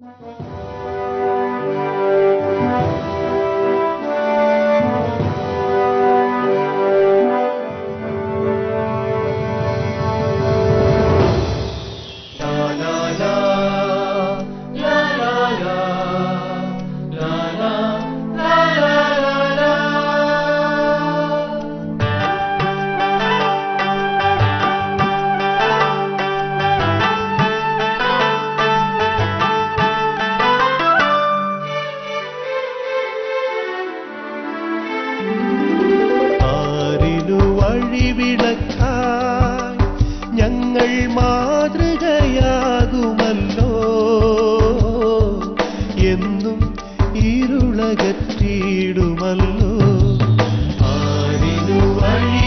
ആരിനു ഇരുളകറ്റിയിടുമല്ലോ ആരിനു വഴിവിളക്കായി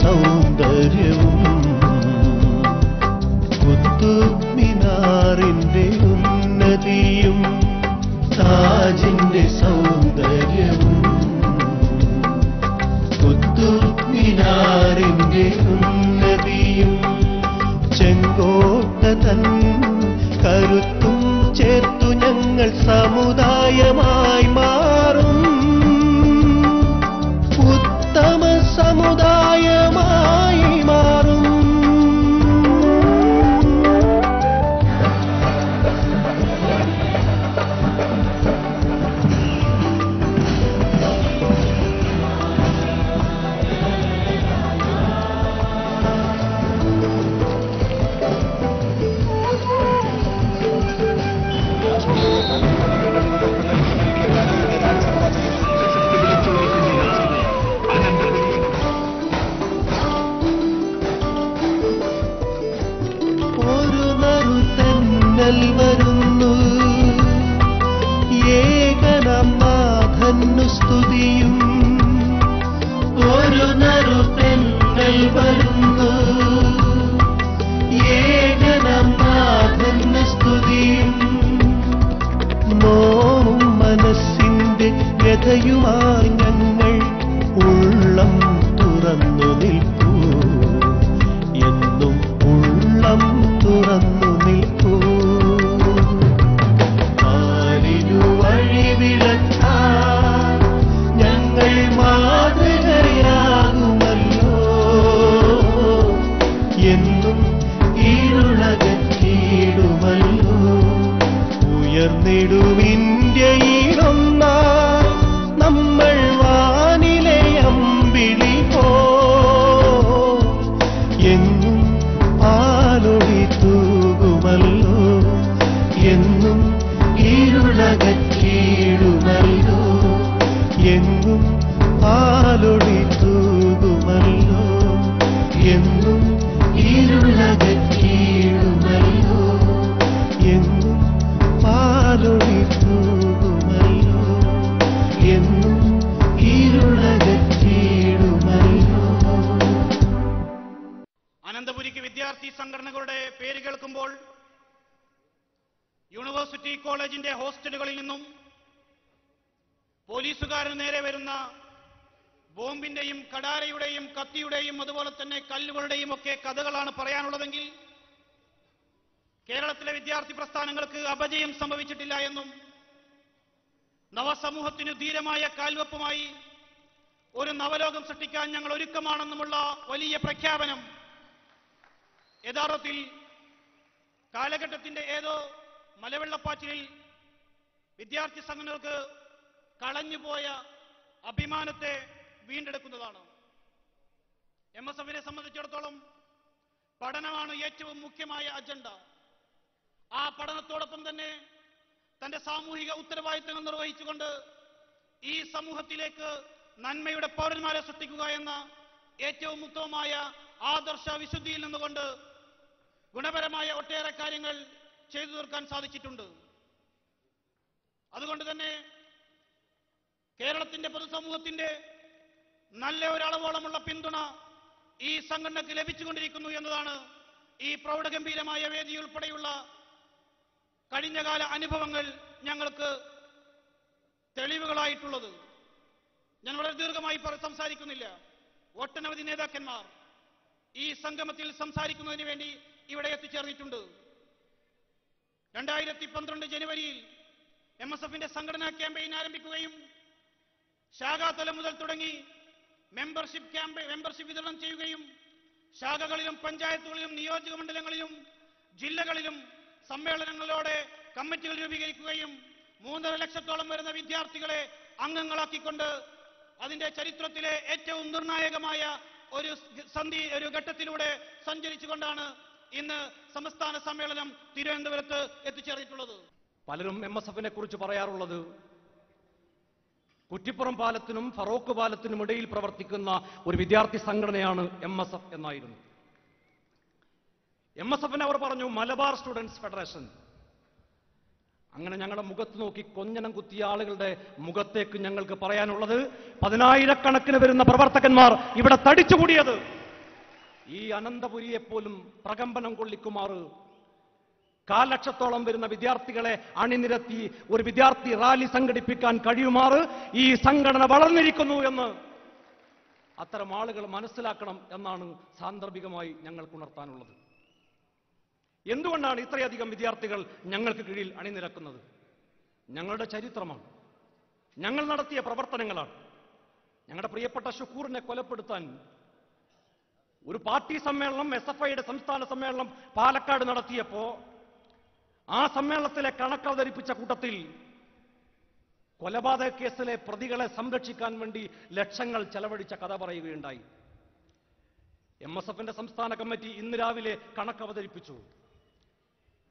സൗന്ദര്യവും യൂണിവേഴ്സിറ്റി കോളേജിന്റെ ഹോസ്റ്റലുകളിൽ നിന്നും പോലീസുകാരന് നേരെ വരുന്ന ബോംബിന്റെയും കടാരയുടെയും കത്തിയുടെയും അതുപോലെ തന്നെ കല്ലുകളുടെയും ഒക്കെ കഥകളാണ് പറയാനുള്ളതെങ്കിൽ കേരളത്തിലെ വിദ്യാർത്ഥി പ്രസ്ഥാനങ്ങൾക്ക് അപജയം സംഭവിച്ചിട്ടില്ല എന്നും നവസമൂഹത്തിനു ധീരമായ കാൽവെപ്പുമായി ഒരു നവലോകം സൃഷ്ടിക്കാൻ ഞങ്ങൾ ഒരുക്കമാണെന്നുമുള്ള വലിയ പ്രഖ്യാപനം യഥാർത്ഥത്തിൽ കാലഘട്ടത്തിന്റെ ഏതോ മലവെള്ളപ്പാച്ചിലിൽ വിദ്യാർത്ഥി സംഘടനകൾക്ക് കളഞ്ഞുപോയ അഭിമാനത്തെ വീണ്ടെടുക്കുന്നതാണ്. എം എസ് എഫിനെ സംബന്ധിച്ചിടത്തോളം പഠനമാണ് ഏറ്റവും മുഖ്യമായ അജണ്ട ആ പഠനത്തോടൊപ്പം തന്നെ തന്റെ സാമൂഹിക ഉത്തരവാദിത്തങ്ങൾ നിർവഹിച്ചുകൊണ്ട് ഈ സമൂഹത്തിലേക്ക് നന്മയുടെ പൗരന്മാരെ സൃഷ്ടിക്കുക എന്ന ഏറ്റവും ഉത്തമമായ ആദർശ വിശുദ്ധിയിൽ നിന്നുകൊണ്ട് ഗുണപരമായ ഒട്ടേറെ കാര്യങ്ങൾ ചെയ്തു തീർക്കാൻ സാധിച്ചിട്ടുണ്ട്. അതുകൊണ്ട് തന്നെ കേരളത്തിന്റെ പൊതുസമൂഹത്തിന്റെ നല്ല ഒരളവോളമുള്ള പിന്തുണ ഈ സംഘടനയ്ക്ക് ലഭിച്ചുകൊണ്ടിരിക്കുന്നു എന്നതാണ് ഈ പ്രൗഢഗംഭീരമായ വേദി ഉൾപ്പെടെയുള്ള കഴിഞ്ഞകാല അനുഭവങ്ങൾ ഞങ്ങൾക്ക് തെളിവുകളായിട്ടുള്ളത്. ഞാൻ വളരെ ദീർഘമായി സംസാരിക്കുന്നില്ല. ഒട്ടനവധി നേതാക്കന്മാർ ഈ സംഗമത്തിൽ സംസാരിക്കുന്നതിന് വേണ്ടി ഇവിടെ എത്തിച്ചേർന്നിട്ടുണ്ട്. രണ്ടായിരത്തി പന്ത്രണ്ട് ജനുവരിയിൽ എം എസ് എഫിന്റെ സംഘടനാ ക്യാമ്പയിൻ ആരംഭിക്കുകയും ശാഖാതലം മുതൽ തുടങ്ങി മെമ്പർഷിപ്പ് ക്യാമ്പ് മെമ്പർഷിപ്പ് വിതരണം ചെയ്യുകയും ശാഖകളിലും പഞ്ചായത്തുകളിലും നിയോജക മണ്ഡലങ്ങളിലും ജില്ലകളിലും സമ്മേളനങ്ങളോടെ കമ്മിറ്റികൾ രൂപീകരിക്കുകയും മൂന്നര ലക്ഷത്തോളം വരുന്ന വിദ്യാർത്ഥികളെ അംഗങ്ങളാക്കിക്കൊണ്ട് അതിന്റെ ചരിത്രത്തിലെ ഏറ്റവും നിർണായകമായ ഒരു സന്ധി ഒരു ഘട്ടത്തിലൂടെ സഞ്ചരിച്ചുകൊണ്ടാണ് ഇന്ന് സംസ്ഥാന സമ്മേളനം തിരുവനന്തപുരത്ത് എത്തിച്ചേർന്നിട്ടുള്ളത്. പലരും എം എസ് എഫിനെ കുറിച്ച് പറയാറുള്ളത് കുറ്റിപ്പുറം പാലത്തിനും ഫറോക്ക് പാലത്തിനും ഇടയിൽ പ്രവർത്തിക്കുന്ന ഒരു വിദ്യാർത്ഥി സംഘടനയാണ് എം എസ് എഫ് എന്നായിരുന്നു. എം എസ് എഫിനെ അവർ പറഞ്ഞു മലബാർ സ്റ്റുഡൻസ് ഫെഡറേഷൻ. അങ്ങനെ ഞങ്ങളുടെ മുഖത്ത് നോക്കി കൊഞ്ഞനം കുത്തിയ ആളുകളുടെ മുഖത്തേക്ക് ഞങ്ങൾക്ക് പറയാനുള്ളത് പതിനായിരക്കണക്കിന് വരുന്ന പ്രവർത്തകന്മാർ ഇവിടെ തടിച്ചുകൂടിയത് ഈ അനന്തപുരിയെപ്പോലും പ്രകമ്പനം കൊള്ളിക്കുമാർ കാലക്ഷത്തോളം വരുന്ന വിദ്യാർത്ഥികളെ അണിനിരത്തി ഒരു വിദ്യാർത്ഥി റാലി സംഘടിപ്പിക്കാൻ കഴിയുമാർ ഈ സംഘടന വളർന്നിരിക്കുന്നു എന്ന് അത്തരം ആളുകൾ മനസ്സിലാക്കണം എന്നാണ് സാന്ദർഭികമായി ഞങ്ങൾക്ക് ഉണർത്താനുള്ളത്. എന്തുകൊണ്ടാണ് ഇത്രയധികം വിദ്യാർത്ഥികൾ ഞങ്ങൾക്ക് കീഴിൽ അണിനിരക്കുന്നത്? ഞങ്ങളുടെ ചരിത്രമാണ്. ഞങ്ങൾ നടത്തിയ പ്രവർത്തനങ്ങളാണ്. ഞങ്ങളുടെ പ്രിയപ്പെട്ട ഷുക്കൂറിനെ കൊലപ്പെടുത്താൻ ഒരു പാർട്ടി സമ്മേളനം എസ് എഫ് ഐയുടെ സംസ്ഥാന സമ്മേളനം പാലക്കാട് നടത്തിയപ്പോ ആ സമ്മേളനത്തിലെ കണക്ക് അവതരിപ്പിച്ച കൂട്ടത്തിൽ കൊലപാതക കേസിലെ പ്രതികളെ സംരക്ഷിക്കാൻ വേണ്ടി ലക്ഷങ്ങൾ ചെലവഴിച്ച കഥ പറയുകയുണ്ടായി. എം എസ് എഫിന്റെ സംസ്ഥാന കമ്മിറ്റി ഇന്ന് രാവിലെ കണക്ക് അവതരിപ്പിച്ചു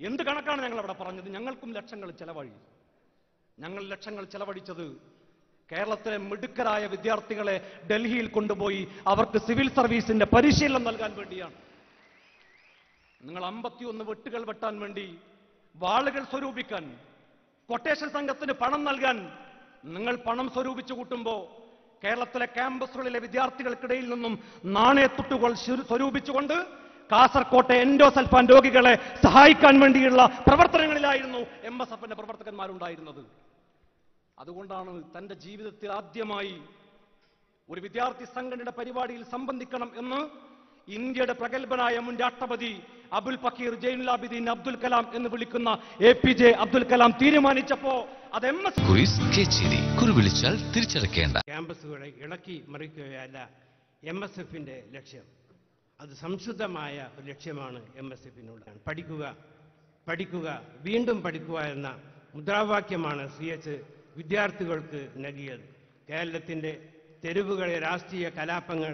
എന്ത് കണക്കാണ് ഞങ്ങൾ അവിടെ പറഞ്ഞത്? ഞങ്ങൾക്കും ലക്ഷങ്ങൾ ചെലവഴി. ഞങ്ങൾ ലക്ഷങ്ങൾ ചെലവഴിച്ചത് കേരളത്തിലെ മിടുക്കരായ വിദ്യാർത്ഥികളെ ഡൽഹിയിൽ കൊണ്ടുപോയി അവർക്ക് സിവിൽ സർവീസിന്റെ പരിശീലനം നൽകാൻ വേണ്ടിയാണ്. നിങ്ങൾ അമ്പത്തിയൊന്ന് വെട്ടുകൾ വെട്ടാൻ വേണ്ടി വാളുകൾ സ്വരൂപിക്കാൻ കൊട്ടേഷൻ സംഘത്തിന് പണം നൽകാൻ നിങ്ങൾ പണം സ്വരൂപിച്ചു കൂട്ടുമ്പോ കേരളത്തിലെ ക്യാമ്പസുകളിലെ വിദ്യാർത്ഥികൾക്കിടയിൽ നിന്നും നാണയത്തുട്ടുകൾ സ്വരു- സ്വരൂപിച്ചുകൊണ്ട് കാസർകോട്ടെ എൻഡോസൽഫാൻ രോഗികളെ സഹായിക്കാൻ വേണ്ടിയുള്ള പ്രവർത്തനങ്ങളിലായിരുന്നു എം എസ് എഫിന്റെ പ്രവർത്തകന്മാരുണ്ടായിരുന്നത്. അതുകൊണ്ടാണ് തന്റെ ജീവിതത്തിൽ ആദ്യമായി ഒരു വിദ്യാർത്ഥി സംഘടനയുടെ പരിപാടിയിൽ സംബന്ധിക്കണം എന്ന് ഇന്ത്യയുടെ പ്രഗത്ഭനായ മുൻ രാഷ്ട്രപതി അബുൽ ഫക്കീർ ജൈനുലാബിദ്ദീൻ അബ്ദുൽ കലാം എന്ന് വിളിക്കുന്ന A P J Abdul Kalam തീരുമാനിച്ചപ്പോ അത് എം എസ് വിളിച്ചാൽ തിരിച്ചടക്കേണ്ട. ക്യാമ്പസുകളെ ഇളക്കി മറിക്കുകയല്ല എം എസ് എഫിന്റെ ലക്ഷ്യം. അത് സംശുദ്ധമായ ഒരു ലക്ഷ്യമാണ് എം എസ് എഫിനുള്ളത് പഠിക്കുക പഠിക്കുക വീണ്ടും പഠിക്കുക എന്ന മുദ്രാവാക്യമാണ് സി എച്ച് വിദ്യാർത്ഥികൾക്ക് നൽകിയത്. കേരളത്തിന്റെ തെരുവുകളെ രാഷ്ട്രീയ കലാപങ്ങൾ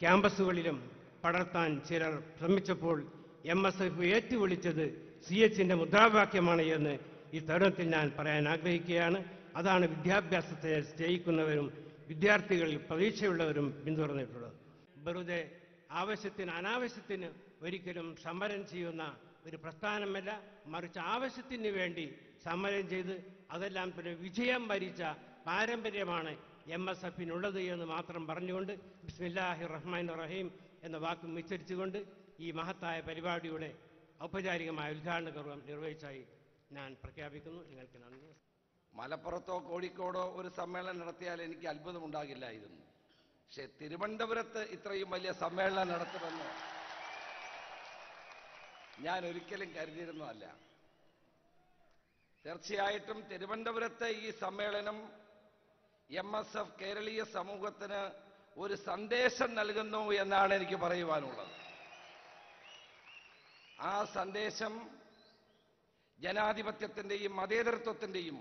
ക്യാമ്പസുകളിലും പടർത്താൻ ചിലർ ശ്രമിച്ചപ്പോൾ എം എസ് എഫ് ഏറ്റുവിളിച്ചത് സി എച്ചിന്റെ മുദ്രാവാക്യമാണ് എന്ന് ഈ തരുണത്തിൽ ഞാൻ പറയാൻ ആഗ്രഹിക്കുകയാണ്. അതാണ് വിദ്യാഭ്യാസത്തെ സ്നേഹിക്കുന്നവരും വിദ്യാർത്ഥികളിൽ പ്രതീക്ഷയുള്ളവരും പിന്തുടർന്നിട്ടുള്ളത്. വെറുതെ ആവശ്യത്തിന് അനാവശ്യത്തിന് ഒരിക്കലും സമരം ചെയ്യുന്ന ഒരു പ്രസ്ഥാനമല്ല. മറിച്ച് ആവശ്യത്തിന് വേണ്ടി സമരം ചെയ്ത് അതെല്ലാം പിന്നെ വിജയം വരിച്ച പാരമ്പര്യമാണ് എം എസ് എഫിനുള്ളത് എന്ന് മാത്രം പറഞ്ഞുകൊണ്ട് ബിസ്മില്ലാഹി റഹ്മാൻ റഹീം എന്ന വാക്കും ഉച്ചരിച്ചുകൊണ്ട് ഈ മഹത്തായ പരിപാടിയുടെ ഔപചാരികമായ ഉദ്ഘാടന കർമ്മം നിർവഹിച്ചായി ഞാൻ പ്രഖ്യാപിക്കുന്നു. നിങ്ങൾക്ക് നന്ദി. മലപ്പുറത്തോ കോഴിക്കോടോ ഒരു സമ്മേളനം നടത്തിയാൽ എനിക്ക് അത്ഭുതമുണ്ടാകില്ലായിരുന്നു. പക്ഷെ തിരുവനന്തപുരത്ത് ഇത്രയും വലിയ സമ്മേളനം നടത്തുമെന്ന് ഞാൻ ഒരിക്കലും കരുതിയിരുന്നതല്ല. തീർച്ചയായിട്ടും തിരുവനന്തപുരത്തെ ഈ സമ്മേളനം എം എസ് എഫ് കേരളീയ സമൂഹത്തിന് ഒരു സന്ദേശം നൽകുന്നു എന്നാണ് എനിക്ക് പറയുവാനുള്ളത്. ആ സന്ദേശം ജനാധിപത്യത്തിന്റെയും മതേതരത്വത്തിന്റെയും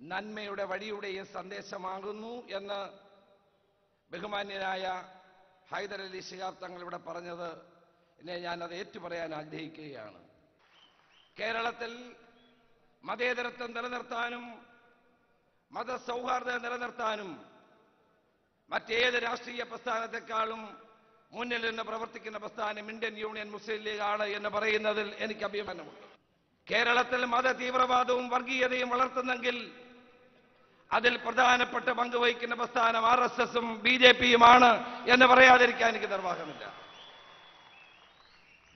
നന്മയുടെ വഴിയുടെയും സന്ദേശമാകുന്നു എന്ന് ബഹുമാന്യനായ ഹൈദരലി ശിഹാബ് തങ്ങൾ ഇവിടെ പറഞ്ഞത് എന്നെ ഞാനത് ഏറ്റുപറയാൻ ആഗ്രഹിക്കുകയാണ്. കേരളത്തിൽ മതേതരത്വം നിലനിർത്താനും മതസൗഹാർദ്ദം നിലനിർത്താനും മറ്റേത് രാഷ്ട്രീയ പ്രസ്ഥാനത്തെക്കാളും മുന്നിൽ നിന്ന് പ്രവർത്തിക്കുന്ന പ്രസ്ഥാനം ഇന്ത്യൻ യൂണിയൻ മുസ്ലിം ലീഗാണ് എന്ന് പറയുന്നതിൽ എനിക്ക് അഭിമാനമുണ്ട്. കേരളത്തിൽ മത തീവ്രവാദവും വർഗീയതയും വളർത്തുന്നെങ്കിൽ അതിൽ പ്രധാനപ്പെട്ട പങ്കുവഹിക്കുന്ന പ്രസ്ഥാനം ആർ എസ് എസും ബി ജെ പിയുമാണ് എന്ന് പറയാതിരിക്കാൻ എനിക്ക് നിർവാഹമില്ല.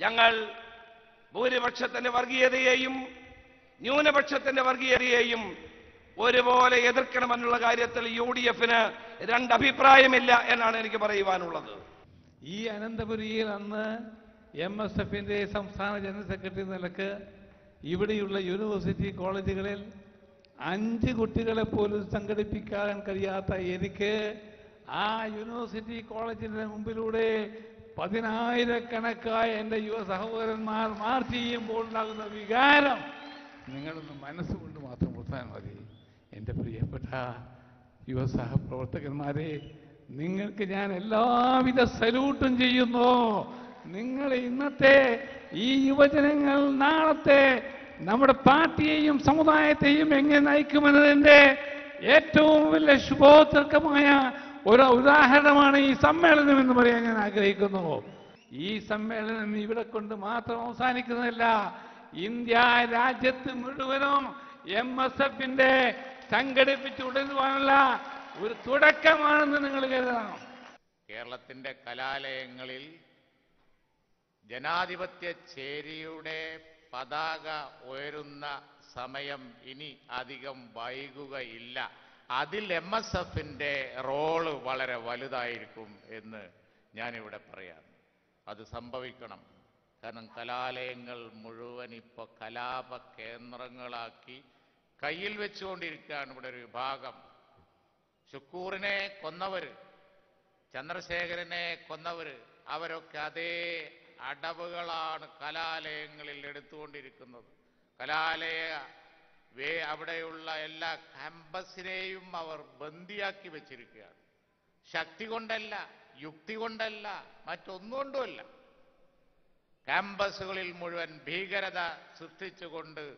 ഞങ്ങൾ ഭൂരിപക്ഷത്തിന്റെ വർഗീയതയെയും ന്യൂനപക്ഷത്തിന്റെ വർഗീയതയെയും ഒരുപോലെ എതിർക്കണമെന്നുള്ള കാര്യത്തിൽ യു ഡി എഫിന് രണ്ടഭിപ്രായമില്ല എന്നാണ് എനിക്ക് പറയുവാനുള്ളത്. ഈ അനന്തപുരിയിൽ അന്ന് എം എസ് എഫിന്റെ സംസ്ഥാന ജനറൽ സെക്രട്ടറി നിലയ്ക്ക് ഇവിടെയുള്ള യൂണിവേഴ്സിറ്റി കോളേജുകളിൽ അഞ്ച് കുട്ടികളെ പോലും സംഘടിപ്പിക്കാൻ കഴിയാത്ത എനിക്ക് ആ യൂണിവേഴ്സിറ്റി കോളേജിന്റെ മുമ്പിലൂടെ പതിനായിരക്കണക്കായ എന്റെ യുവ സഹോദരന്മാർ മാർച്ച് ചെയ്യുമ്പോൾ ഉണ്ടാകുന്ന വികാരം നിങ്ങളൊന്ന് മനസ്സുകൊണ്ട് മാത്രം കൊടുത്താൽ മതി. എന്റെ പ്രിയപ്പെട്ട യുവ സഹപ്രവർത്തകന്മാരെ നിങ്ങൾക്ക് ഞാൻ എല്ലാവിധ സല്യൂട്ടും ചെയ്യുന്നു. നിങ്ങൾ ഇന്നത്തെ ഈ യുവജനങ്ങൾ നാളത്തെ നമ്മുടെ പാർട്ടിയെയും സമുദായത്തെയും എങ്ങനെ നയിക്കുമെന്നതിന്റെ ഏറ്റവും വലിയ ശുഭോത്തർക്കമായ ഒരു ഉദാഹരണമാണ് ഈ സമ്മേളനം എന്ന് പറയാൻ ഞാൻ ആഗ്രഹിക്കുന്നു. ഈ സമ്മേളനം ഇവിടെ കൊണ്ട് മാത്രം അവസാനിക്കുന്നില്ല ഇന്ത്യ രാജ്യത്ത് മുഴുവനും എം എസ് എഫിന്റെ സംഘടിപ്പിച്ചുടരുവാനുള്ള ഒരു തുടക്കമാണെന്ന് നിങ്ങൾ കരുതണം. കേരളത്തിന്റെ കലാലയങ്ങളിൽ ജനാധിപത്യ ചേരിയുടെ പതാക ഉയരുന്ന സമയം ഇനി അധികം വൈകുകയില്ല. അതിൽ എം എസ് എഫിന്റെ റോൾ വളരെ വലുതായിരിക്കും എന്ന് ഞാനിവിടെ പറയാം. അത് സംഭവിക്കണം. കാരണം കലാലയങ്ങൾ മുഴുവൻ ഇപ്പോൾ കലാപ കേന്ദ്രങ്ങളാക്കി കയ്യിൽ വെച്ചുകൊണ്ടിരിക്കുകയാണ് ഇവിടെ ഒരു വിഭാഗം. ശുക്കൂറിനെ കൊന്നവര് ചന്ദ്രശേഖരനെ കൊന്നവര് അവരൊക്കെ അതേ അടവുകളാണ് കലാലയങ്ങളിൽ എടുത്തുകൊണ്ടിരിക്കുന്നത്. കലാലയ വേ അവിടെയുള്ള എല്ലാ ക്യാമ്പസിനെയും അവർ ബന്ദിയാക്കി വെച്ചിരിക്കുകയാണ്. ശക്തി കൊണ്ടല്ല യുക്തി കൊണ്ടല്ല മറ്റൊന്നുകൊണ്ടുമല്ല ക്യാമ്പസുകളിൽ മുഴുവൻ ഭീകരത സൃഷ്ടിച്ചുകൊണ്ട്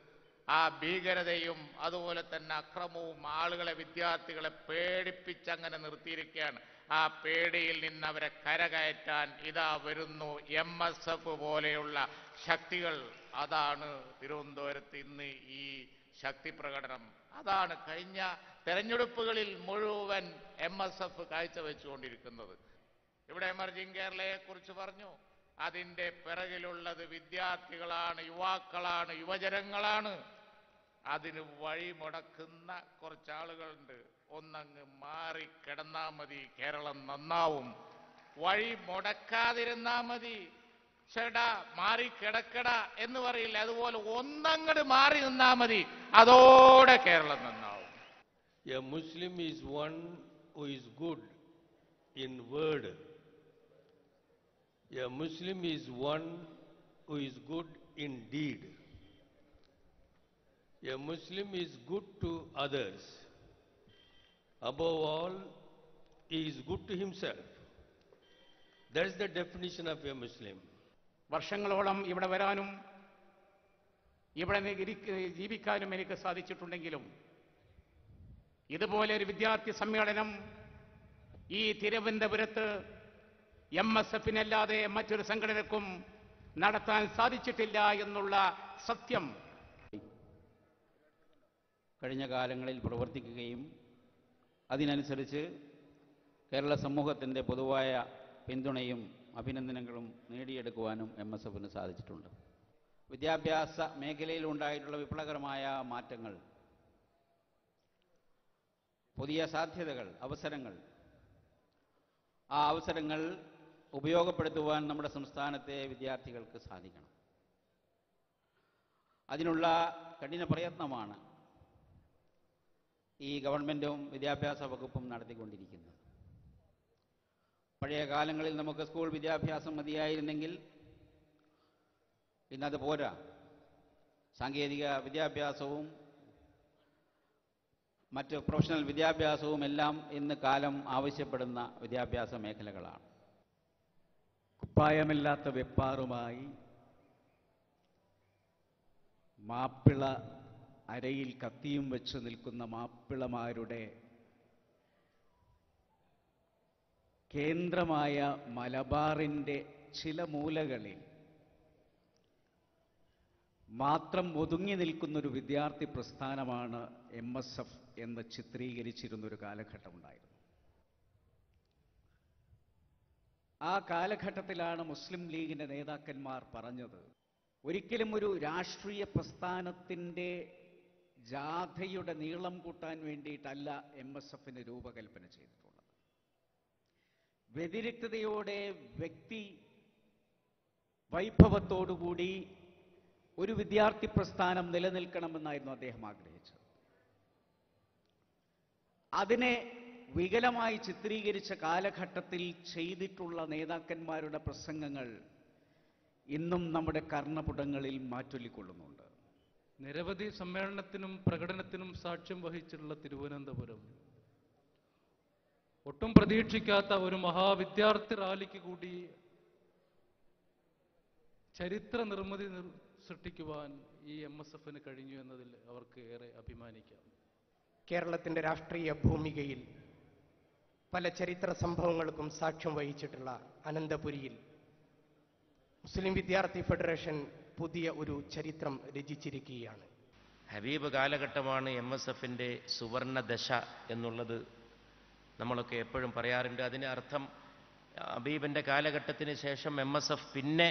ആ ഭീകരതയും അതുപോലെ തന്നെ അക്രമവും ആളുകളെ വിദ്യാർത്ഥികളെ പേടിപ്പിച്ചങ്ങനെ നിർത്തിയിരിക്കുകയാണ്. ആ പേടിയിൽ നിന്ന് അവരെ കരകയറ്റാൻ ഇതാ വരുന്നു എം എസ് എഫ് പോലെയുള്ള ശക്തികൾ. അതാണ് തിരുവനന്തപുരത്ത് ഇന്ന് ഈ ശക്തി പ്രകടനം. അതാണ് കഴിഞ്ഞ തെരഞ്ഞെടുപ്പുകളിൽ മുഴുവൻ എം എസ് എഫ് കാഴ്ചവെച്ചുകൊണ്ടിരിക്കുന്നത്. ഇവിടെ എമർജിംഗ് കേരളയെക്കുറിച്ച് പറഞ്ഞു. അതിന്റെ പിറകിലുള്ളത് വിദ്യാർത്ഥികളാണ് യുവാക്കളാണ് യുവജനങ്ങളാണ്. അതിന് വഴിമുടക്കുന്ന കുറച്ച് ആളുകളുണ്ട് ഒന്നങ്ങ് മാറി കിടന്നാ മതി കേരളം നന്നാവും. വഴി മുടക്കാതിരുന്നാ മതി. ചേടാ മാറി കിടക്കട എന്ന് പറയില്ല. അതുപോലെ ഒന്നങ്ങട് മാറി നിന്നാ മതി. അതോടെ കേരളം നന്നാവും. A Muslim is one who is good in word. A Muslim is one who is good in deed. A Muslim is good to others. Above all, he is good to himself. That is the definition of a Muslim. വർഷങ്ങളോളം ഇവിടെ വരാനും ഇവിടെ നി- ഇരിക്ക- ജീവിക്കാനും എനിക്ക് സാധിച്ചിട്ടുണ്ടെങ്കിലും ഇതുപോലെ ഒരു വിദ്യാർത്ഥി സമ്മേളനം ഈ തിരുവനന്തപുരത്ത് എം എസ് എഫിനല്ലാതെ മറ്റൊരു സംഘടനക്കും നടത്താൻ സാധിച്ചിട്ടില്ല എന്നുള്ള സത്യം. കഴിഞ്ഞ കാലങ്ങളിൽ പ്രവർത്തിക്കുകയും അതിനനുസരിച്ച് കേരള സമൂഹത്തിന്റെ പൊതുവായ പിന്തുണയും അഭിനന്ദനങ്ങളും നേടിയെടുക്കുവാനും എം എസ് എഫിന് സാധിച്ചിട്ടുണ്ട്. വിദ്യാഭ്യാസ മേഖലയിൽ ഉണ്ടായിട്ടുള്ള വിപ്ലവകരമായ മാറ്റങ്ങൾ പുതിയ സാധ്യതകൾ അവസരങ്ങൾ. ആ അവസരങ്ങൾ ഉപയോഗപ്പെടുത്തുവാൻ നമ്മുടെ സംസ്ഥാനത്തെ വിദ്യാർത്ഥികൾക്ക് സാധിക്കണം. അതിനുള്ള കഠിന പ്രയത്നമാണ് ഈ ഗവൺമെന്റും വിദ്യാഭ്യാസ വകുപ്പും നടത്തിക്കൊണ്ടിരിക്കുന്നത്. പഴയ കാലങ്ങളിൽ നമുക്ക് സ്കൂൾ വിദ്യാഭ്യാസം മതിയായിരുന്നെങ്കിൽ ഇന്നത് പോരാ. സാങ്കേതിക വിദ്യാഭ്യാസവും മറ്റ് പ്രൊഫഷണൽ വിദ്യാഭ്യാസവും എല്ലാം ഇന്ന് കാലം ആവശ്യപ്പെടുന്ന വിദ്യാഭ്യാസ മേഖലകളാണ്. കുപ്പായമില്ലാത്ത വെപ്പാറുമായി മാപ്പിള അരയിൽ കത്തിയും വെച്ച് നിൽക്കുന്ന മാപ്പിളമാരുടെ കേന്ദ്രമായ മലബാറിന്റെ ചില മൂലകളിൽ മാത്രം ഒതുങ്ങി നിൽക്കുന്നൊരു വിദ്യാർത്ഥി പ്രസ്ഥാനമാണ് എം എസ് എഫ് എന്ന് ചിത്രീകരിച്ചിരുന്നൊരു കാലഘട്ടമുണ്ടായിരുന്നു. ആ കാലഘട്ടത്തിലാണ് മുസ്ലിം ലീഗിന്റെ നേതാക്കന്മാർ പറഞ്ഞത്. ഒരിക്കലും ഒരു രാഷ്ട്രീയ പ്രസ്ഥാനത്തിന്റെ ജാഥയുടെ നീളം കൂട്ടാൻ വേണ്ടിയിട്ടല്ല എം എസ് എഫിന് രൂപകൽപ്പന ചെയ്തിട്ടുള്ളത്. വ്യതിരിക്തതയോടെ വ്യക്തി വൈഭവത്തോടുകൂടി ഒരു വിദ്യാർത്ഥി പ്രസ്ഥാനം നിലനിൽക്കണമെന്നായിരുന്നു അദ്ദേഹം ആഗ്രഹിച്ചത്. അതിനെ വികലമായി ചിത്രീകരിച്ച കാലഘട്ടത്തിൽ ചെയ്തിട്ടുള്ള നേതാക്കന്മാരുടെ പ്രസംഗങ്ങൾ ഇന്നും നമ്മുടെ കർണപുടങ്ങളിൽ മാറ്റൊല്ലിക്കൊള്ളുന്നുണ്ട് നിരവധി സമ്മേളനത്തിനും പ്രകടനത്തിനും സാക്ഷ്യം വഹിച്ചിട്ടുള്ള തിരുവനന്തപുരം. ഒട്ടും പ്രതീക്ഷിക്കാത്ത ഒരു മഹാവിദ്യാർത്ഥി റാലിക്ക് കൂടി ചരിത്ര നിർമ്മിതി നിർ- സൃഷ്ടിക്കുവാൻ ഈ എം എസ് എഫിന് കഴിഞ്ഞു എന്നതിൽ അവർക്ക് ഏറെ അഭിമാനിക്കാം. കേരളത്തിന്റെ രാഷ്ട്രീയ ഭൂമികയിൽ പല ചരിത്ര സംഭവങ്ങൾക്കും സാക്ഷ്യം വഹിച്ചിട്ടുള്ള അനന്തപുരിയിൽ മുസ്ലിം വിദ്യാർത്ഥി ഫെഡറേഷൻ പുതിയ ഒരു ചരിത്രം രചിച്ചിരിക്കുകയാണ്. ഹബീബ് കാലഘട്ടമാണ് എം എസ് എഫിന്റെ സുവർണ ദശ എന്നുള്ളത് നമ്മളൊക്കെ എപ്പോഴും പറയാറുണ്ട്. അതിന് അർത്ഥം ഹബീബിന്റെ കാലഘട്ടത്തിന് ശേഷം എം എസ് എഫ് പിന്നെ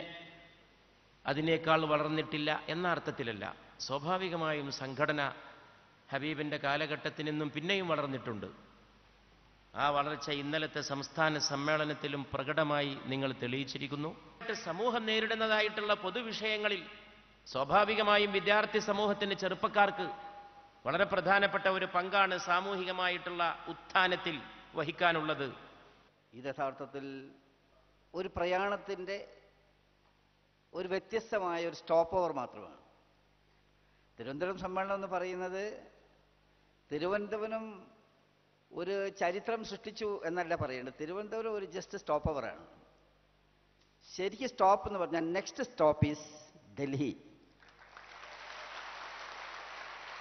അതിനേക്കാൾ വളർന്നിട്ടില്ല എന്ന അർത്ഥത്തിലല്ല. സ്വാഭാവികമായും സംഘടന ഹബീബിന്റെ കാലഘട്ടത്തിൽ നിന്നും പിന്നെയും വളർന്നിട്ടുണ്ട്. ആ വളർച്ച ഇന്നലത്തെ സംസ്ഥാന സമ്മേളനത്തിലും പ്രകടമായി നിങ്ങൾ തെളിയിച്ചിരിക്കുന്നു. സമൂഹം നേരിടുന്നതായിട്ടുള്ള പൊതുവിഷയങ്ങളിൽ സ്വാഭാവികമായും വിദ്യാർത്ഥി സമൂഹത്തിന്റെ ചെറുപ്പക്കാർക്ക് വളരെ പ്രധാനപ്പെട്ട ഒരു പങ്കാണ് സാമൂഹികമായിട്ടുള്ള ഉത്ഥാനത്തിൽ വഹിക്കാനുള്ളത്. ഇത് യഥാർത്ഥത്തിൽ ഒരു പ്രയാണത്തിന്റെ ഒരു വ്യത്യസ്തമായ ഒരു സ്റ്റോപ്പ് ഓവർ മാത്രമാണ്. തിരുവനന്തപുരം സമ്മേളനം എന്ന് പറയുന്നത് തിരുവനന്തപുരം ഒരു ചരിത്രം സൃഷ്ടിച്ചു എന്നല്ല പറയേണ്ടത് തിരുവനന്തപുരം ഒരു ജസ്റ്റ് സ്റ്റോപ്പ് ഓവറാണ് ശരിക്കും സ്റ്റോപ്പ് എന്ന് പറഞ്ഞാൽ നെക്സ്റ്റ് സ്റ്റോപ്പ് ഈസ് ഡൽഹി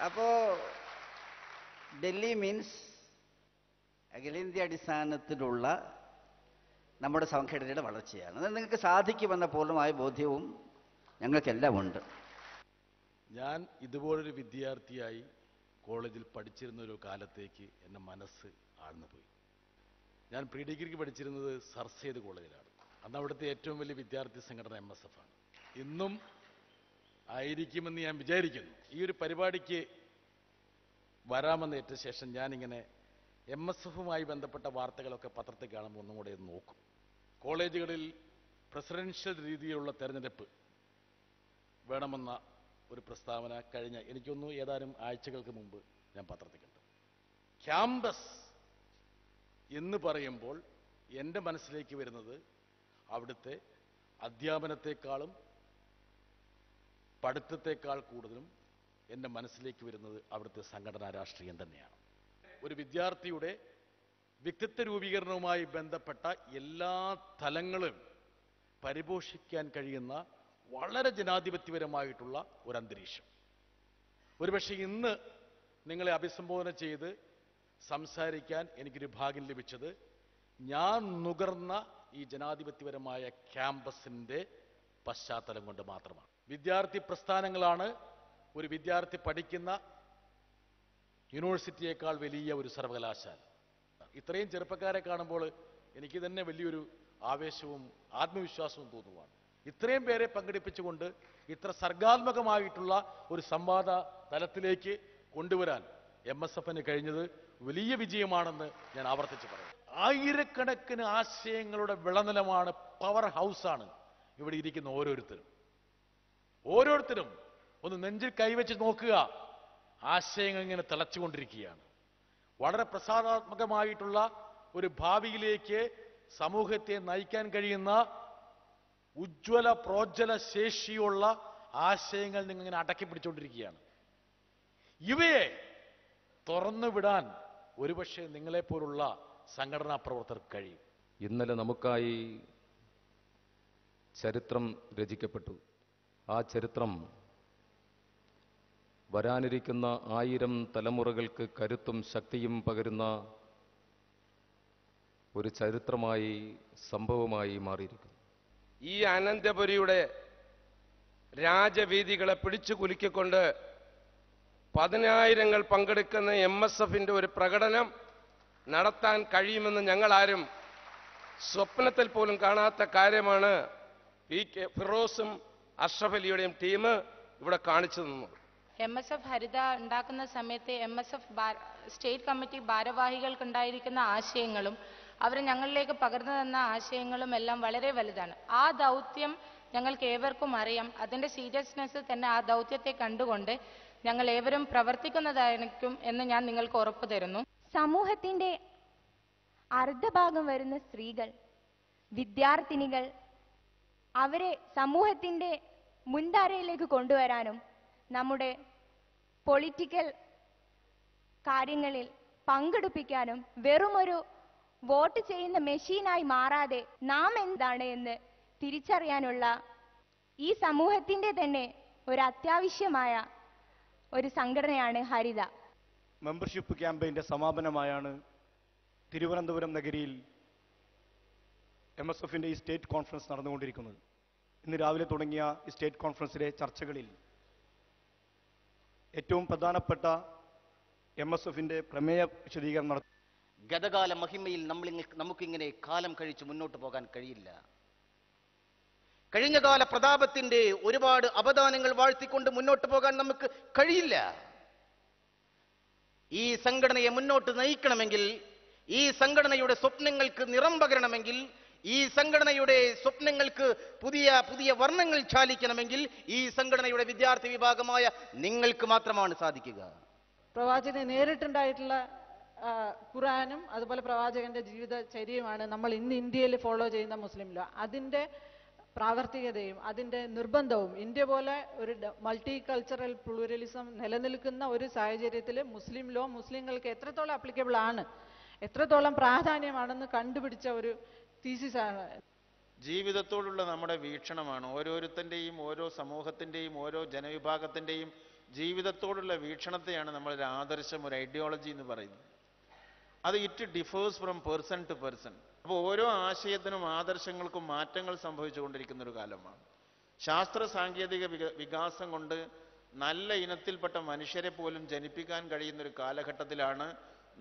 അപ്പോ ഡൽഹി മീൻസ് അഖിലേന്ത്യ അടിസ്ഥാനത്തിലുള്ള നമ്മുടെ സംഘടനയുടെ വളർച്ചയാണ്. അത് നിങ്ങൾക്ക് സാധിക്കുമെന്ന പൂർണമായ ബോധ്യവും ഞങ്ങൾക്കെല്ലാം ഉണ്ട്. ഞാൻ ഇതുപോലൊരു വിദ്യാർത്ഥിയായി കോളേജിൽ പഠിച്ചിരുന്ന ഒരു കാലത്തേക്ക് എന്റെ മനസ്സ് ആഴ്ന്നു പോയി ഞാൻ പ്രീ ഡിഗ്രിക്ക് പഠിച്ചിരുന്നത് സർ സെയ്ദ് കോളേജിലാണ്. അന്ന് അവിടുത്തെ ഏറ്റവും വലിയ വിദ്യാർത്ഥി സംഘടന എം എസ് എഫ് ആണ്. ഇന്നും ആയിരിക്കുമെന്ന് ഞാൻ വിചാരിക്കുന്നു. ഈ ഒരു പരിപാടിക്ക് വരാമെന്ന് ഏറ്റ ശേഷം ഞാനിങ്ങനെ എം എസ് എഫുമായി ബന്ധപ്പെട്ട വാർത്തകളൊക്കെ പത്രത്തിൽ കാണുമ്പോൾ ഒന്നും കൂടെ നോക്കും. കോളേജുകളിൽ പ്രസിഡൻഷ്യൽ രീതിയിലുള്ള തെരഞ്ഞെടുപ്പ് വേണമെന്ന ഒരു പ്രസ്താവന കഴിഞ്ഞ എനിക്കൊന്നു ഏതാനും ആഴ്ചകൾക്ക് മുമ്പ് ഞാൻ പത്രത്തിൽ കണ്ടു. ക്യാമ്പസ് എന്ന് പറയുമ്പോൾ എന്റെ മനസ്സിലേക്ക് വരുന്നത് അവിടുത്തെ അധ്യാപനത്തെക്കാളും പഠിത്തത്തെക്കാൾ കൂടുതലും എന്റെ മനസ്സിലേക്ക് വരുന്നത് അവിടുത്തെ സംഘടനാ രാഷ്ട്രീയം തന്നെയാണ്. ഒരു വിദ്യാർത്ഥിയുടെ വ്യക്തിത്വ രൂപീകരണവുമായി ബന്ധപ്പെട്ട എല്ലാ തലങ്ങളും പരിപോഷിക്കാൻ കഴിയുന്ന വളരെ ജനാധിപത്യപരമായിട്ടുള്ള ഒരു അന്തരീക്ഷം ഒരുപക്ഷെ ഇന്ന് നിങ്ങളെ അഭിസംബോധന ചെയ്ത് സംസാരിക്കാൻ എനിക്കൊരു ഭാഗ്യം ലഭിച്ചത് ഞാൻ നുകർന്ന ഈ ജനാധിപത്യപരമായ ക്യാമ്പസിന്റെ പശ്ചാത്തലം കൊണ്ട് മാത്രമാണ്. വിദ്യാർത്ഥി പ്രസ്ഥാനങ്ങളാണ് ഒരു വിദ്യാർത്ഥി പഠിക്കുന്ന യൂണിവേഴ്സിറ്റിയേക്കാൾ വലിയ ഒരു സർവകലാശാല. ഇത്രയും ചെറുപ്പക്കാരെ കാണുമ്പോൾ എനിക്ക് തന്നെ വലിയൊരു ആവേശവും ആത്മവിശ്വാസവും തോന്നുവാണ്. ഇത്രയും പേരെ പങ്കെടുപ്പിച്ചുകൊണ്ട് ഇത്ര സർഗാത്മകമായിട്ടുള്ള ഒരു സംവാദ തലത്തിലേക്ക് കൊണ്ടുവരാൻ എം എസ് എഫിന് കഴിഞ്ഞത് വലിയ വിജയമാണെന്ന് ഞാൻ ആവർത്തിച്ച് പറയും. ആയിരക്കണക്കിന് ആശയങ്ങളുടെ വിളനിലമാണ് പവർ ഹൗസാണ് ഇവിടെ ഇരിക്കുന്ന ഓരോരുത്തരും. ഓരോരുത്തരും ഒന്ന് നെഞ്ചിൽ കൈവച്ച് നോക്കുക. ആശയങ്ങൾ ഇങ്ങനെ തിളച്ചുകൊണ്ടിരിക്കുകയാണ്. വളരെ പ്രസാദാത്മകമായിട്ടുള്ള ഒരു ഭാവിയിലേക്ക് സമൂഹത്തെ നയിക്കാൻ കഴിയുന്ന ഉജ്ജ്വല പ്രോജ്വല ശേഷിയുള്ള ആശയങ്ങൾ നിങ്ങൾ ഇങ്ങനെ അടക്കി പിടിച്ചുകൊണ്ടിരിക്കുകയാണ് ഇവയെ തുറന്നു വിടാൻ ഒരുപക്ഷെ നിങ്ങളെപ്പോലുള്ള സംഘടനാ പ്രവർത്തകർക്ക് കഴിയും. ഇന്നലെ നമുക്കായി ചരിത്രം രചിക്കപ്പെട്ടു. ആ ചരിത്രം വരാനിരിക്കുന്ന ആയിരം തലമുറകൾക്ക് കരുത്തും ശക്തിയും പകരുന്ന ഒരു ചരിത്രമായി സംഭവമായി മാറിയിരിക്കുന്നു. ഈ അനന്തപുരിയുടെ രാജവീതികളെ പിടിച്ചു കുലുക്കിക്കൊണ്ട് പതിനായിരങ്ങൾ പങ്കെടുക്കുന്ന എം എസ് എഫിന്റെ ഒരു പ്രകടനം നടത്താൻ കഴിയുമെന്ന് ഞങ്ങളാരും സ്വപ്നത്തിൽ പോലും കാണാത്ത കാര്യമാണ് പി കെ ഫിറോസും അഷ്റഫ് അലിയുടെയും ടീം ഇവിടെ കാണിച്ചു തന്നത്. എം എസ് എഫ് ഹരിത ഉണ്ടാക്കുന്ന സമയത്ത് M S F state committee ഭാരവാഹികൾക്കുണ്ടായിരിക്കുന്ന ആശയങ്ങളും അവർ ഞങ്ങളിലേക്ക് പകർന്നു തന്ന ആശയങ്ങളും എല്ലാം വളരെ വലുതാണ്. ആ ദൗത്യം ഞങ്ങൾക്ക് ഏവർക്കും അറിയാം. അതിന്റെ സീരിയസ്നെസ് തന്നെ ആ ദൗത്യത്തെ കണ്ടുകൊണ്ട് ഞങ്ങൾ ഏവരും പ്രവർത്തിക്കുന്നതായിരിക്കും എന്ന് ഞാൻ നിങ്ങൾക്ക് ഉറപ്പ് തരുന്നു. സമൂഹത്തിന്റെ അർദ്ധഭാഗം വരുന്ന സ്ത്രീകൾ വിദ്യാർത്ഥിനികൾ അവരെ സമൂഹത്തിന്റെ മുൻധാരയിലേക്ക് കൊണ്ടുവരാനും നമ്മുടെ പൊളിറ്റിക്കൽ കാര്യങ്ങളിൽ പങ്കെടുപ്പിക്കാനും വെറുമൊരു വോട്ട് ചെയ്യുന്ന മെഷീനായി മാറാതെ നാം എന്താണ് എന്ന് തിരിച്ചറിയാനുള്ള ഈ സമൂഹത്തിന്റെ തന്നെ ഒരു അത്യാവശ്യമായ ഒരു സംഘടനയാണ് ഹരിത. മെമ്പർഷിപ്പ് ക്യാമ്പയിന്റെ സമാപനമായാണ് തിരുവനന്തപുരം നഗരിയിൽ എം എസ് എഫിന്റെ ഈ സ്റ്റേറ്റ് കോൺഫറൻസ് നടന്നുകൊണ്ടിരിക്കുന്നത്. ഇന്ന് രാവിലെ തുടങ്ങിയ ഈ സ്റ്റേറ്റ് കോൺഫറൻസിലെ ചർച്ചകളിൽ ഏറ്റവും പ്രധാനപ്പെട്ട എം എസ് എഫിന്റെ പ്രമേയ വിശദീകരണം നടത്തി ഗതകാല മഹിമയിൽ നമ്മൾ നമുക്കിങ്ങനെ കാലം കഴിച്ച് മുന്നോട്ട് പോകാൻ കഴിയില്ല. കഴിഞ്ഞകാല പ്രതാപത്തിന്റെ ഒരുപാട് അപദാനങ്ങൾ വാഴ്ത്തിക്കൊണ്ട് മുന്നോട്ട് പോകാൻ നമുക്ക് കഴിയില്ല. ഈ സംഘടനയെ മുന്നോട്ട് നയിക്കണമെങ്കിൽ ഈ സംഘടനയുടെ സ്വപ്നങ്ങൾക്ക് നിറം പകരണമെങ്കിൽ ഈ സംഘടനയുടെ സ്വപ്നങ്ങൾക്ക് പുതിയ പുതിയ വർണങ്ങൾ ചാലിക്കണമെങ്കിൽ ഈ സംഘടനയുടെ വിദ്യാർത്ഥി വിഭാഗമായ നിങ്ങൾക്ക് മാത്രമാണ് സാധിക്കുക. പ്രവാചകനെ നേരിട്ടുണ്ടായിട്ടുള്ള ഖുറാനും അതുപോലെ പ്രവാചകന്റെ ജീവിത ജീവിതചര്യയുമാണ് നമ്മൾ ഇന്ന് ഇന്ത്യയിൽ ഫോളോ ചെയ്യുന്ന മുസ്ലിം ലോ അതിന്റെ പ്രാവർത്തികതയും അതിന്റെ നിർബന്ധവും ഇന്ത്യ പോലെ ഒരു മൾട്ടി കൾച്ചറൽ പ്ലൂറലിസം നിലനിൽക്കുന്ന ഒരു സാഹചര്യത്തിൽ മുസ്ലിം ലോ മുസ്ലിങ്ങൾക്ക് എത്രത്തോളം അപ്ലിക്കബിൾ ആണ് എത്രത്തോളം പ്രാധാന്യമാണെന്ന് കണ്ടുപിടിച്ച ഒരു തീസിസാണ് ജീവിതത്തോടുള്ള നമ്മുടെ വീക്ഷണമാണ്. ഓരോരുത്തന്റെയും ഓരോ സമൂഹത്തിന്റെയും ഓരോ ജനവിഭാഗത്തിന്റെയും ജീവിതത്തോടുള്ള വീക്ഷണത്തെയാണ് നമ്മളൊരു ആദർശം ഒരു ഐഡിയോളജി എന്ന് പറയുന്നത്. അത് it differs from person to person അപ്പോൾ ഓരോ ആശയത്തിനും ആദർശങ്ങൾക്കും മാറ്റങ്ങൾ സംഭവിച്ചുകൊണ്ടിരിക്കുന്ന ഒരു കാലമാണ്. ശാസ്ത്ര സാങ്കേതിക വികാസം കൊണ്ട് നല്ല ഇനത്തിൽപ്പെട്ട മനുഷ്യരെ പോലും ജനിപ്പിക്കാൻ കഴിയുന്ന ഒരു കാലഘട്ടത്തിലാണ്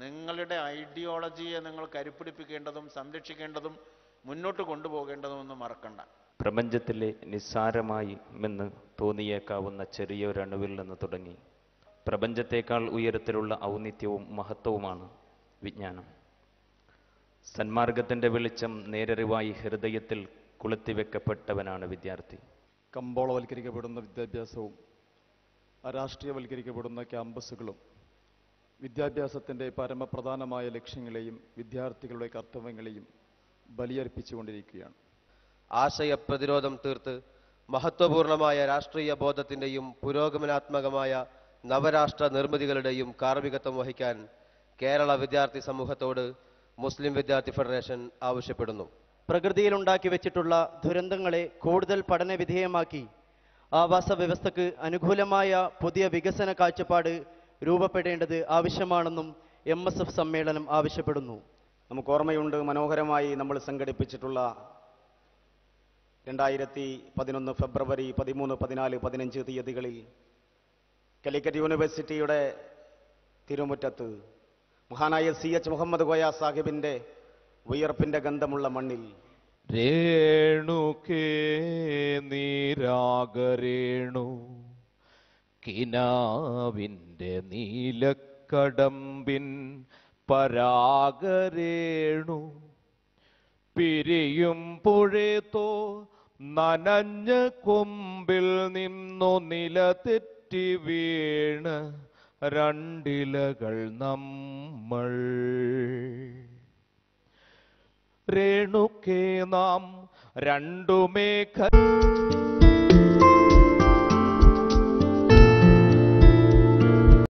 നിങ്ങളുടെ ഐഡിയോളജിയെ നിങ്ങൾ കരുപ്പിടിപ്പിക്കേണ്ടതും സംരക്ഷിക്കേണ്ടതും മുന്നോട്ട് കൊണ്ടുപോകേണ്ടതും മറക്കണ്ട. പ്രപഞ്ചത്തിലെ നിസ്സാരമായി എന്ന് തോന്നിയേക്കാവുന്ന ചെറിയൊരണുവിൽ നിന്ന് തുടങ്ങി. പ്രപഞ്ചത്തേക്കാൾ ഉയരത്തിലുള്ള ഔന്നിത്യവും മഹത്വവുമാണ് വിജ്ഞാനം. സന്മാർഗത്തിന്റെ വെളിച്ചം നേരറിവായി ഹൃദയത്തിൽ കുളുത്തിവെക്കപ്പെട്ടവനാണ് വിദ്യാർത്ഥി. കമ്പോളവൽക്കരിക്കപ്പെടുന്ന വിദ്യാഭ്യാസവും രാഷ്ട്രീയവൽക്കരിക്കപ്പെടുന്ന ക്യാമ്പസുകളും വിദ്യാഭ്യാസത്തിന്റെ പരമപ്രധാനമായ ലക്ഷ്യങ്ങളെയും വിദ്യാർത്ഥികളുടെ കർത്തവ്യങ്ങളെയും ബലിയർപ്പിച്ചുകൊണ്ടിരിക്കുകയാണ്. ആശയപ്രതിരോധം തീർത്ത് മഹത്വപൂർണമായ രാഷ്ട്രീയ ബോധത്തിന്റെയും പുരോഗമനാത്മകമായ നവരാഷ്ട്ര നിർമ്മിതികളുടെയും കാർമികത്വം വഹിക്കാൻ കേരള വിദ്യാർത്ഥി സമൂഹത്തോട് മുസ്ലിം വിദ്യാർത്ഥി ഫെഡറേഷൻ ആവശ്യപ്പെടുന്നു. പ്രകൃതിയിൽ ഉണ്ടാക്കി വെച്ചിട്ടുള്ള ദുരന്തങ്ങളെ കൂടുതൽ പഠനവിധേയമാക്കി ആവാസ വ്യവസ്ഥക്ക് അനുകൂലമായ പുതിയ വികസന കാഴ്ചപ്പാട് രൂപപ്പെടേണ്ടത് ആവശ്യമാണെന്നും എം എസ് എഫ് സമ്മേളനം ആവശ്യപ്പെടുന്നു. നമുക്ക് ഓർമ്മയുണ്ട് മനോഹരമായി നമ്മൾ സംഘടിപ്പിച്ചിട്ടുള്ള രണ്ടായിരത്തി പതിനൊന്ന് ഫെബ്രുവരി പതിമൂന്ന് പതിനാല് പതിനഞ്ച് തീയതികളിൽ കലിക്കറ്റ് യൂണിവേഴ്സിറ്റിയുടെ തിരുമുറ്റത്ത് മഹാനായ സി എച്ച് മുഹമ്മദ് കോയ സാഹിബിന്റെ ഉയർപ്പിന്റെ ഗന്ധമുള്ള മണ്ണിൽ. രേണുക്കേ നീരാഗരേണു കിനാവിന്റെ നീലക്കടമ്പിൻ പരാഗരേണു. പിരിയും പുഴേത്തോ നനഞ്ഞ കൊമ്പിൽ നിന്നു നിലതെറ്റി വീണ്. രണ്ടിലകൾ നമ്മൾ. രേണുക്കേ നാം രണ്ടുമേഘ